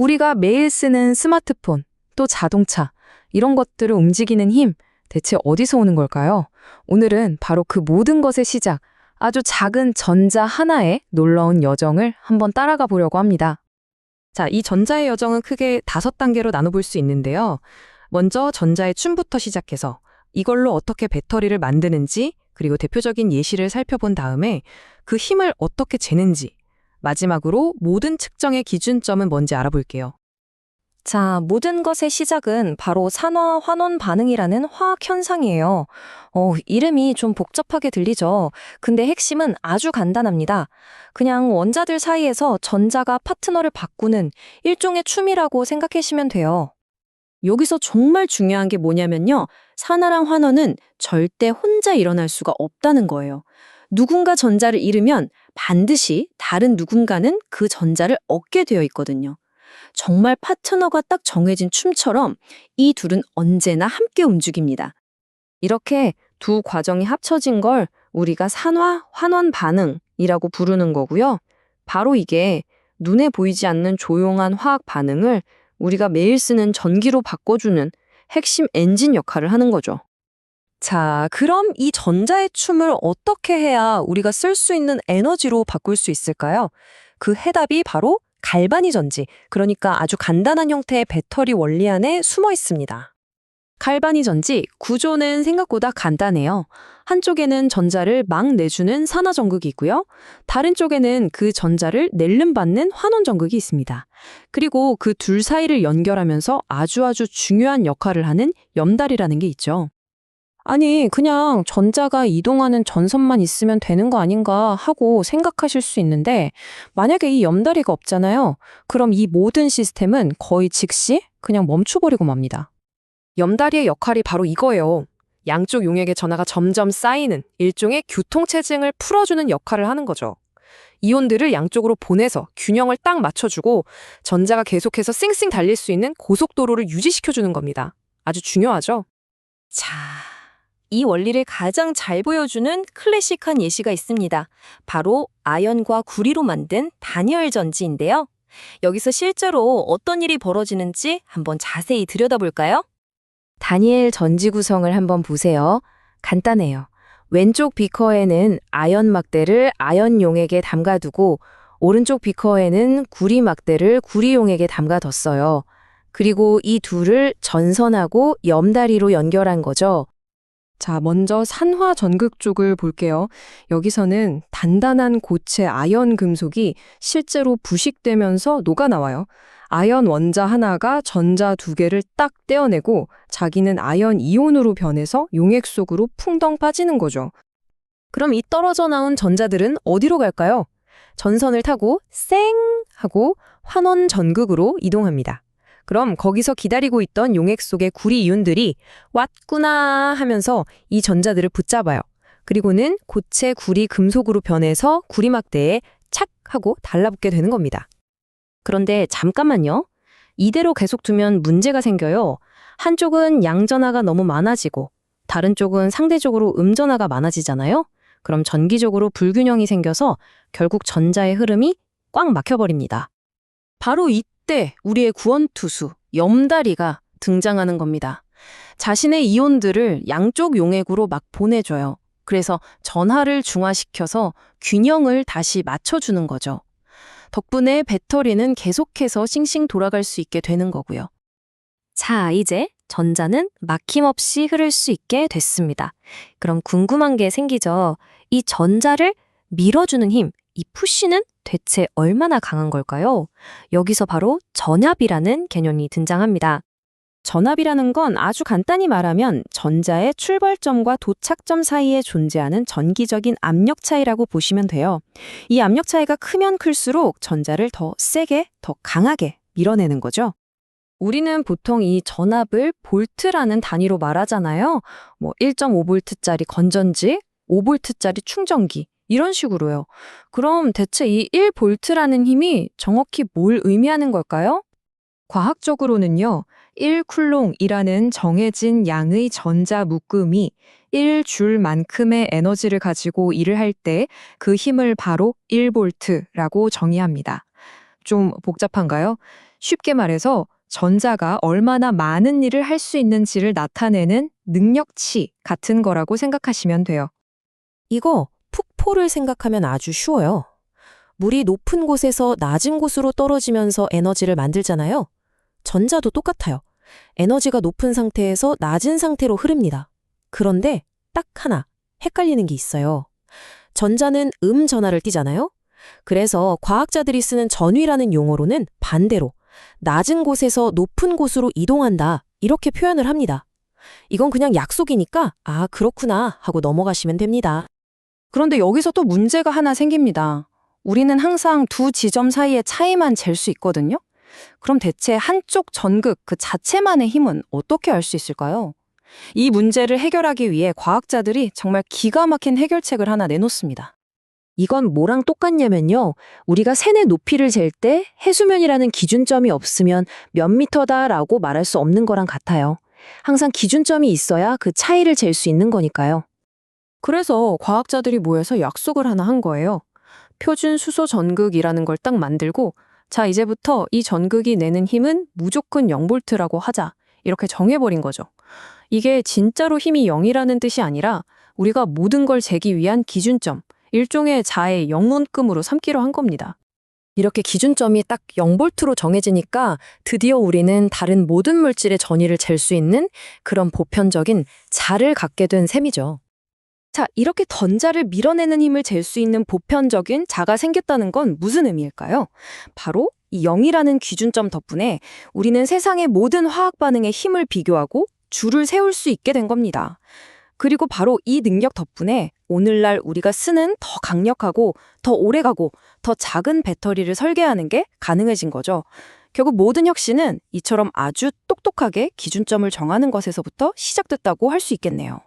우리가 매일 쓰는 스마트폰, 또 자동차, 이런 것들을 움직이는 힘, 대체 어디서 오는 걸까요? 오늘은 바로 그 모든 것의 시작, 아주 작은 전자 하나의 놀라운 여정을 한번 따라가 보려고 합니다. 자, 이 전자의 여정은 크게 다섯 단계로 나눠볼 수 있는데요. 먼저 전자의 춤부터 시작해서 이걸로 어떻게 배터리를 만드는지 그리고 대표적인 예시를 살펴본 다음에 그 힘을 어떻게 재는지 마지막으로 모든 측정의 기준점은 뭔지 알아볼게요. 자, 모든 것의 시작은 바로 산화 환원 반응이라는 화학 현상이에요. 어, 이름이 좀 복잡하게 들리죠. 근데 핵심은 아주 간단합니다. 그냥 원자들 사이에서 전자가 파트너를 바꾸는 일종의 춤이라고 생각하시면 돼요. 여기서 정말 중요한 게 뭐냐면요. 산화랑 환원은 절대 혼자 일어날 수가 없다는 거예요. 누군가 전자를 잃으면 반드시 다른 누군가는 그 전자를 얻게 되어 있거든요. 정말 파트너가 딱 정해진 춤처럼 이 둘은 언제나 함께 움직입니다. 이렇게 두 과정이 합쳐진 걸 우리가 산화 환원 반응이라고 부르는 거고요. 바로 이게 눈에 보이지 않는 조용한 화학 반응을 우리가 매일 쓰는 전기로 바꿔주는 핵심 엔진 역할을 하는 거죠. 자, 그럼 이 전자의 춤을 어떻게 해야 우리가 쓸 수 있는 에너지로 바꿀 수 있을까요? 그 해답이 바로 갈바니 전지, 그러니까 아주 간단한 형태의 배터리 원리 안에 숨어 있습니다. 갈바니 전지 구조는 생각보다 간단해요. 한쪽에는 전자를 막 내주는 산화 전극이 있고요. 다른 쪽에는 그 전자를 낼름 받는 환원 전극이 있습니다. 그리고 그 둘 사이를 연결하면서 아주 아주 중요한 역할을 하는 염달이라는 게 있죠. 아니, 그냥 전자가 이동하는 전선만 있으면 되는 거 아닌가 하고 생각하실 수 있는데, 만약에 이 염다리가 없잖아요. 그럼 이 모든 시스템은 거의 즉시 그냥 멈춰버리고 맙니다. 염다리의 역할이 바로 이거예요. 양쪽 용액의 전하가 점점 쌓이는 일종의 교통체증을 풀어주는 역할을 하는 거죠. 이온들을 양쪽으로 보내서 균형을 딱 맞춰주고 전자가 계속해서 쌩쌩 달릴 수 있는 고속도로를 유지시켜주는 겁니다. 아주 중요하죠? 자, 이 원리를 가장 잘 보여주는 클래식한 예시가 있습니다. 바로 아연과 구리로 만든 단열 전지인데요. 여기서 실제로 어떤 일이 벌어지는지 한번 자세히 들여다볼까요? 다니엘 전지 구성을 한번 보세요. 간단해요. 왼쪽 비커에는 아연 막대를 아연 용액에 담가두고 오른쪽 비커에는 구리 막대를 구리 용액에 담가뒀어요. 그리고 이 둘을 전선하고 염다리로 연결한 거죠. 자, 먼저 산화 전극 쪽을 볼게요. 여기서는 단단한 고체 아연 금속이 실제로 부식되면서 녹아나와요. 아연 원자 하나가 전자 두 개를 딱 떼어내고 자기는 아연 이온으로 변해서 용액 속으로 풍덩 빠지는 거죠. 그럼 이 떨어져 나온 전자들은 어디로 갈까요? 전선을 타고 쌩 하고 환원 전극으로 이동합니다. 그럼 거기서 기다리고 있던 용액 속의 구리 이온들이 왔구나 하면서 이 전자들을 붙잡아요. 그리고는 고체 구리 금속으로 변해서 구리막대에 착 하고 달라붙게 되는 겁니다. 그런데 잠깐만요. 이대로 계속 두면 문제가 생겨요. 한쪽은 양전하가 너무 많아지고 다른 쪽은 상대적으로 음전하가 많아지잖아요. 그럼 전기적으로 불균형이 생겨서 결국 전자의 흐름이 꽉 막혀버립니다. 바로 이 때 우리의 구원투수, 염다리가 등장하는 겁니다. 자신의 이온들을 양쪽 용액으로 막 보내줘요. 그래서 전하를 중화시켜서 균형을 다시 맞춰주는 거죠. 덕분에 배터리는 계속해서 싱싱 돌아갈 수 있게 되는 거고요. 자, 이제 전자는 막힘없이 흐를 수 있게 됐습니다. 그럼 궁금한 게 생기죠. 이 전자를 밀어주는 힘, 이 푸시는 대체 얼마나 강한 걸까요? 여기서 바로 전압이라는 개념이 등장합니다. 전압이라는 건 아주 간단히 말하면 전자의 출발점과 도착점 사이에 존재하는 전기적인 압력 차이라고 보시면 돼요. 이 압력 차이가 크면 클수록 전자를 더 세게, 더 강하게 밀어내는 거죠. 우리는 보통 이 전압을 볼트라는 단위로 말하잖아요. 뭐 1.5볼트짜리 건전지, 5볼트짜리 충전기 이런 식으로요. 그럼 대체 이 1볼트라는 힘이 정확히 뭘 의미하는 걸까요? 과학적으로는요, 1쿨롱이라는 정해진 양의 전자 묶음이 1줄만큼의 에너지를 가지고 일을 할 때 그 힘을 바로 1볼트라고 정의합니다. 좀 복잡한가요? 쉽게 말해서 전자가 얼마나 많은 일을 할 수 있는지를 나타내는 능력치 같은 거라고 생각하시면 돼요. 이거 폭포를 생각하면 아주 쉬워요. 물이 높은 곳에서 낮은 곳으로 떨어지면서 에너지를 만들잖아요. 전자도 똑같아요. 에너지가 높은 상태에서 낮은 상태로 흐릅니다. 그런데 딱 하나 헷갈리는 게 있어요. 전자는 음 전하를 띠잖아요. 그래서 과학자들이 쓰는 전위라는 용어로는 반대로 낮은 곳에서 높은 곳으로 이동한다 이렇게 표현을 합니다. 이건 그냥 약속이니까 아 그렇구나 하고 넘어가시면 됩니다. 그런데 여기서 또 문제가 하나 생깁니다. 우리는 항상 두 지점 사이의 차이만 잴 수 있거든요. 그럼 대체 한쪽 전극 그 자체만의 힘은 어떻게 알 수 있을까요? 이 문제를 해결하기 위해 과학자들이 정말 기가 막힌 해결책을 하나 내놓습니다. 이건 뭐랑 똑같냐면요. 우리가 샌의 높이를 잴 때 해수면이라는 기준점이 없으면 몇 미터다라고 말할 수 없는 거랑 같아요. 항상 기준점이 있어야 그 차이를 잴 수 있는 거니까요. 그래서 과학자들이 모여서 약속을 하나 한 거예요. 표준 수소 전극이라는 걸 딱 만들고 자, 이제부터 이 전극이 내는 힘은 무조건 0볼트라고 하자. 이렇게 정해버린 거죠. 이게 진짜로 힘이 0이라는 뜻이 아니라 우리가 모든 걸 재기 위한 기준점, 일종의 자의 영론금으로 삼기로 한 겁니다. 이렇게 기준점이 딱 0볼트로 정해지니까 드디어 우리는 다른 모든 물질의 전위를 잴 수 있는 그런 보편적인 자를 갖게 된 셈이죠. 자, 이렇게 던자를 밀어내는 힘을 잴 수 있는 보편적인 자가 생겼다는 건 무슨 의미일까요? 바로 이 0이라는 기준점 덕분에 우리는 세상의 모든 화학 반응의 힘을 비교하고 줄을 세울 수 있게 된 겁니다. 그리고 바로 이 능력 덕분에 오늘날 우리가 쓰는 더 강력하고 더 오래가고 더 작은 배터리를 설계하는 게 가능해진 거죠. 결국 모든 혁신은 이처럼 아주 똑똑하게 기준점을 정하는 것에서부터 시작됐다고 할 수 있겠네요.